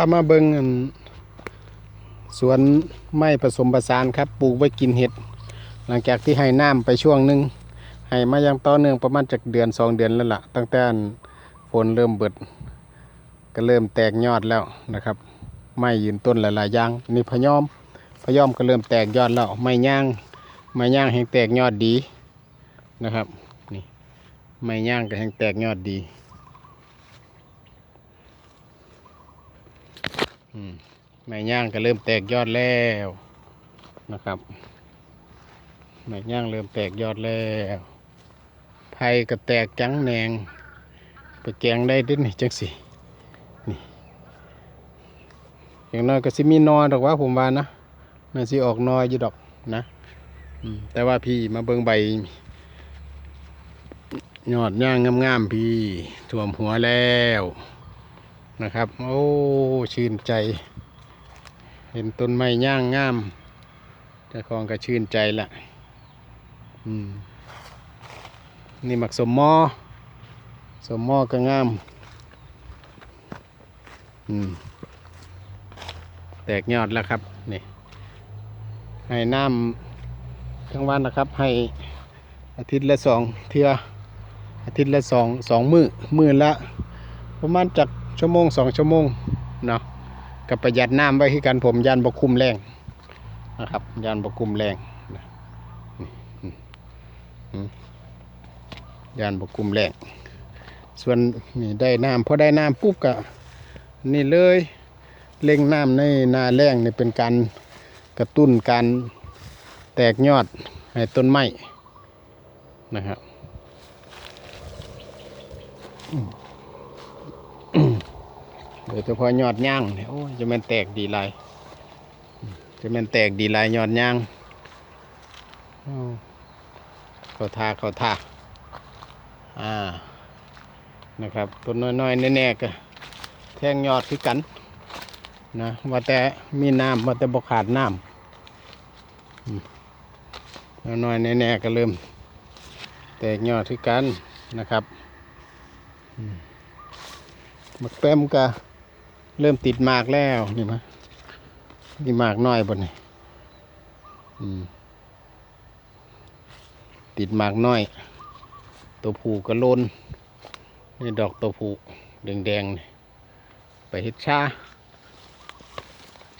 ามาเบิงสวนไม้ผสมผสานครับ ปลูกไว้กินเห็ด หลังจากที่ให้น้ำไปช่วงหนึ่งให้มายังต่อเนื่องประมาณจากเดือนสองเดือนแล้วล่ะ ตั้งแต่ฝนเริ่มเบิด ก็เริ่มแตกยอดแล้วนะครับ ไม้ยืนต้นหลายๆอย่างนี่พยอมพยอมก็เริ่มแตกยอดแล้ว ไม้ย่าง ไม้ย่างแห่งแตกยอดดีนะครับ นี่ ไม้ย่างก็แห่งแตกยอดดี อืม ไม้ย่างก็เริ่มแตกยอดแล้วนะครับไม้ย่างเริ่มแตกยอดแล้วไผ่ก็แตกจังแหนงไปแกงได้ด้วยนี่จังสินี่อย่างน้อยก็สิมีนอดอกว่าผมว่านะน่าสิออกนออยู่ดอกนะแต่ว่าพี่มาเบิ่งใบยอดย่างงามๆพี่ท่วมหัวแล้ว นะครับ โอ้ชื่นใจ เห็นต้นไม้ย่างงามเจ้าของก็ชื่นใจละอืมนี่หมักสมมอสมมอก็งาม อืมแตกยอดแล้วครับนี่ให้น้ำทั้งวันนะครับ ให้อาทิตย์ละสองเทืออาทิตย์ละสองสองมือมือละประมาณจาก ชั่วโมงสองชั่วโมงเนาะกับประหยัดน้ำไว้ที่กันผมยันบคุมแรงนะครับยันบคุมแรงยันบคุมแรงส่วนนี่ได้น้ำพอได้น้ำปุ๊บก็นี่เลยเล่งน้ำในนาแรงนี่เป็นการกระตุ้นการแตกยอดให้ต้นไม้นะครับ ดยเฉพาะยอดย่างเนี่ยโอ้จะมันแตกดีลายจะมันแตกดีลายยอดย่างเขาทาเขาทาอ่านะครับต้นน้อยๆแน่ๆก็แทงยอดคือกันนะว่าแต่มีน้ำว่าแต่บกขาดน้ำน้อยๆแน่ๆก็เริ่มแตกยอดคือกันนะครับมักแป้มก็ เริ่มติดหมากแล้วนี่มะมีหมากน้อยบนนี่ติดหมากน้อย ตัวผูกระโลนนี่ดอกตัวผูแดงๆไปเฮ็ดชา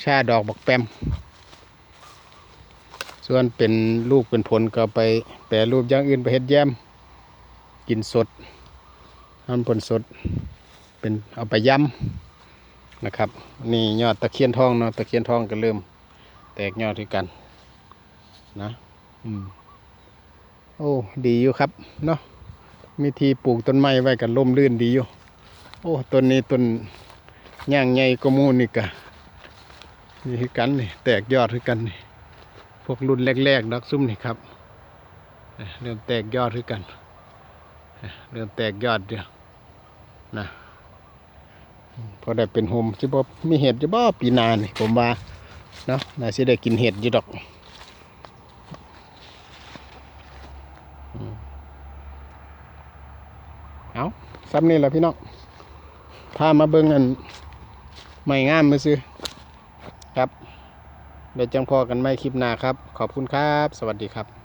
ชาดอกบักแปม ส่วนเป็นลูกเป็นผลก็ไปแปรรูปอย่างอื่นไปเฮ็ดแยมกินสดทำผลสด เป็นเอาไปย้ำ นะครับ นี่ยอดตะเคียนทองเนาะตะเคียนทองก็เริ่ม แตกยอดด้วยกันนะอืมโอ้ดีอยู่ครับเนาะมีทีปลูกต้นไม้ไว้กันร่มรื่นดีอยู่ โอ้ต้นนี้ต้นย่างใหญ่กมูนี่กะนี่คือกันนี่แตกยอดคือกันนี่พวกรุ่นแรกๆดอกซุ่มนี่ครับเริ่มแตกยอดคือกันเอ้ยเริ่มแตกยอดเดียวนะ พอได้เป็นโฮมสิบ่มีเห็ดจะบ่ปีนานผมว่าเนาะน่าสิได้กินเห็ดอยู่ดอกเอาซ้ำนี่แหละพี่น้องพามาเบิ่งอันไม่งามมาซื้อครับเดี๋ยวจังพอกันไม่คลิปหน้าครับ ขอบคุณครับ สวัสดีครับ